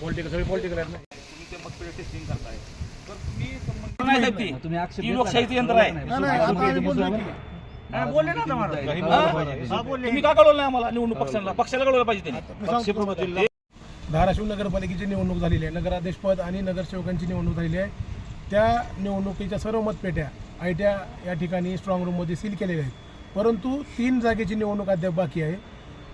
Political सगळे political आहेत ना तुम्ही ते मतपेढी टेस्टिंग करताय तर तुम्ही संबंधित नाही साहेब ती. तुम्ही आक्षेप घेतला लोकशाहीचं? यंत्र आहे नाही, नाही, नाही, आता आम्ही बोललो की. हा, बोलले ना आता मला. हा, हा? बोलले. तुम्ही का कळवलं नाही आम्हाला निवडणूक पक्षाला पक्षाला कळवलं पाहिजे त्यांनी धाराशिव नगरपालिकेची निवडणूक झालेली आहे नगराध्यक्षपद आणि नगरसेवकांची निवडणूक झालेली आहे त्या निवडणुकीच्या सर्व मतपेट्या आय टी या ठिकाणी स्ट्रॉंग रूममध्ये सील केलेल्या आहेत परंतु तीन जागेची निवडणूक अद्याप बाकी आहे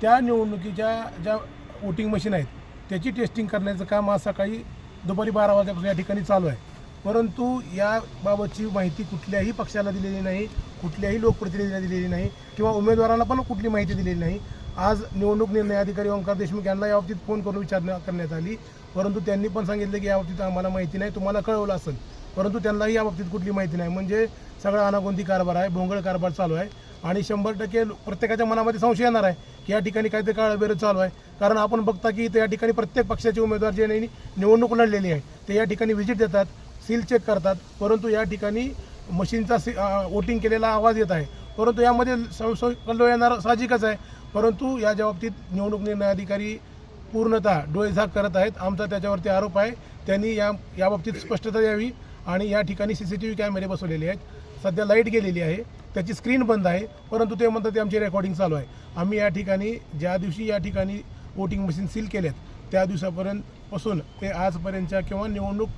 त्या निवडणुकीच्या ज्या वोटिंग मशीन आहेत त्याची टेस्टिंग करण्याचं काम आज सकाळी दुपारी बारा वाजल्यापासून या ठिकाणी चालू आहे. परंतु याबाबतची माहिती कुठल्याही पक्षाला दिलेली नाही कुठल्याही लोकप्रतिनिधीला दिलेली नाही किंवा उमेदवारांना पण कुठली माहिती दिलेली नाही. आज निवडणूक निर्णय अधिकारी ओंकार देशमुख यांना याबाबतीत फोन करून विचारणा करण्यात आली. परंतु त्यांनी पण सांगितलं की याबाबतीत आम्हाला माहिती नाही तुम्हाला कळवलं असेल. परंतु त्यांनाही याबाबतीत कुठली माहिती नाही. म्हणजे सगळा अनागोंदी कारभार आहे भोंगळ कारभार चालू आहे. आणि शंभर टक्के प्रत्येकाच्या मनामध्ये संशय येणार आहे की या ठिकाणी काहीतरी काळबेर चालू आहे. कारण आपण बघता की इथं या ठिकाणी प्रत्येक पक्षाचे उमेदवार जे निवडणूक लढलेली आहे ते या ठिकाणी व्हिजिट देतात सील चेक करतात. परंतु या ठिकाणी मशीनचा सी वोटिंग केलेला आवाज येत आहे. परंतु यामध्ये संशय कल्लो येणार साहजिकच आहे. परंतु या बाबतीत निवडणूक निर्णय अधिकारी पूर्णतः डोळेझाक करत आहेत. आमचा त्याच्यावरती आरोप आहे. त्यांनी या याबाबतीत स्पष्टता द्यावी आणि या ठिकाणी सी सी टी व्ही कॅमेरे बसवलेले आहेत. सध्या लाइट गेलेली आहे. त्याची स्क्रीन बंद आहे परंतु ते म्हणतात ते आमची रेकॉर्डिंग चालू आहे. आम्ही या ठिकाणी ज्या दिवशी या ठिकाणी वोटिंग मशीन सील केल्यात त्या दिवसापर्यंत पासून ते आजपर्यंतच्या किंवा निवडणूक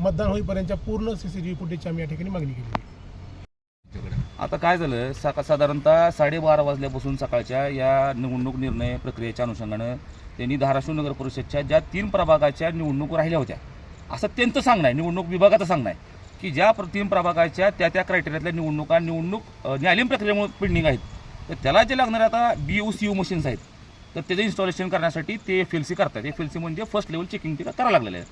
मतदान होईपर्यंतच्या पूर्ण सी सी टी व्ही फुटेजची आम्ही या ठिकाणी मागणी केली आहे. आता काय झालं? सका साधारणतः साडेबारा वाजल्यापासून सकाळच्या या निवडणूक निर्णय प्रक्रियेच्या अनुषंगानं त्यांनी धाराशिव नगर परिषदच्या ज्या तीन प्रभागाच्या निवडणूक राहिल्या होत्या असं त्यांचं सांगणं आहे. निवडणूक विभागाचं सांगणं आहे. की ज्या प्रतिम तीन प्रभागाच्या त्या त्या क्रायटेरियातल्या निवडणुका निवडणूक न्यायालयीन प्रक्रियेमुळे पेंडिंग आहेत तर त्याला जे लागणारे आता B U C U machines आहेत तर त्याचं इन्स्टॉलेशन करण्यासाठी ते एफ एल सी करतात. एफ एल सी म्हणजे फर्स्ट लेवल चेकिंग ते करायला लागलेले आहेत.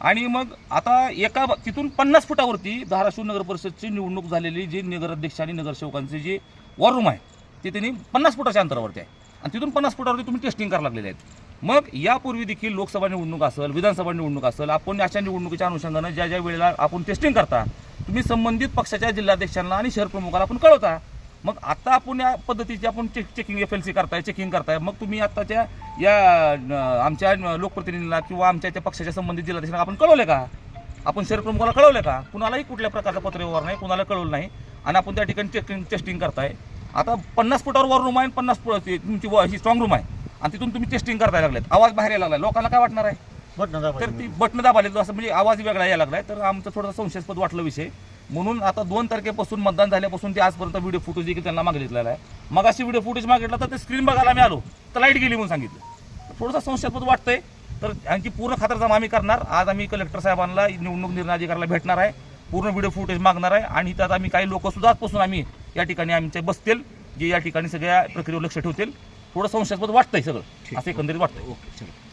आणि मग आता एका तिथून पन्नास फुटावरती धाराशिव नगर परिषदची निवडणूक झालेली जी नगराध्यक्ष आणि नगरसेवकांचे जे वॉर रूम आहे ते त्यांनी पन्नास फुटाच्या अंतरावरती आहे. आणि तिथून पन्नास फुटावरती तुम्ही टेस्टिंग करायला लागलेले आहेत. मग यापूर्वी देखील लोकसभा निवडणूक असेल विधानसभा निवडणूक असेल आपण अशा निवडणुकीच्या अनुषंगानं ज्या ज्या वेळेला आपण टेस्टिंग करता तुम्ही संबंधित पक्षाच्या जिल्हाध्यक्षांना आणि शहर प्रमुखाला आपण कळवता. मग आता आपण या पद्धतीची आपण check checking F L C करताय चेकिंग करताय. मग तुम्ही आत्ताच्या या आमच्या न, लोकप्रतिनिधीला किंवा आमच्या त्या पक्षाच्या संबंधित जिल्हाध्यक्षांना आपण कळवले का? आपण शहर प्रमुखाला कळवले का? कुणालाही कुठल्या प्रकारचं पत्रव्यवहार नाही कुणाला कळवलं नाही. आणि आपण त्या ठिकाणी चेकिंग टेस्टिंग करताय. आता पन्नास फुटावर वॉर रूम आहे आणि पन्नास फुट तुमची व- ही स्ट्रॉंग रूम आहे. आणि तिथून तुम्ही टेस्टिंग करताय लागलेत. आवाज बाहेर यायला लागलाय. लोकांना काय वाटणार आहे? तर ती बटणं दाबाले असं म्हणजे आवाज वेगळा यायला लागलाय. तर आमचं थोडंसं संशयास्पद वाटलं विषय. म्हणून आता दोन तारखेपासून मतदान झाल्यापासून ते आजपर्यंत व्हिडिओ फुटेज देखील त्यांना मागितलेला आहे. मग अशी व्हिडिओ फुटेज मागितला तर ते स्क्रीन बघायला आम्ही आलो. तर लाइट गेली म्हणून सांगितलं. थोडंसं संशयास्पद वाटतंय. तर यांची पूर्ण खातरजमा आम्ही करणार. आज आम्ही कलेक्टर साहेबांना निवडणूक निर्णय अधिकाऱ्याला भेटणार आहे. पूर्ण व्हिडिओ फुटेज मागणार आहे. आणि त्यात आम्ही काही लोक सुद्धा आजपासून आम्ही या ठिकाणी आमचे बसतील. जे या ठिकाणी सगळ्या प्रक्रियेवर लक्ष ठेवतील. थोडं संशयास्पद वाटतंय सगळं. असं एकंदरीत वाटतंय. ओके चला.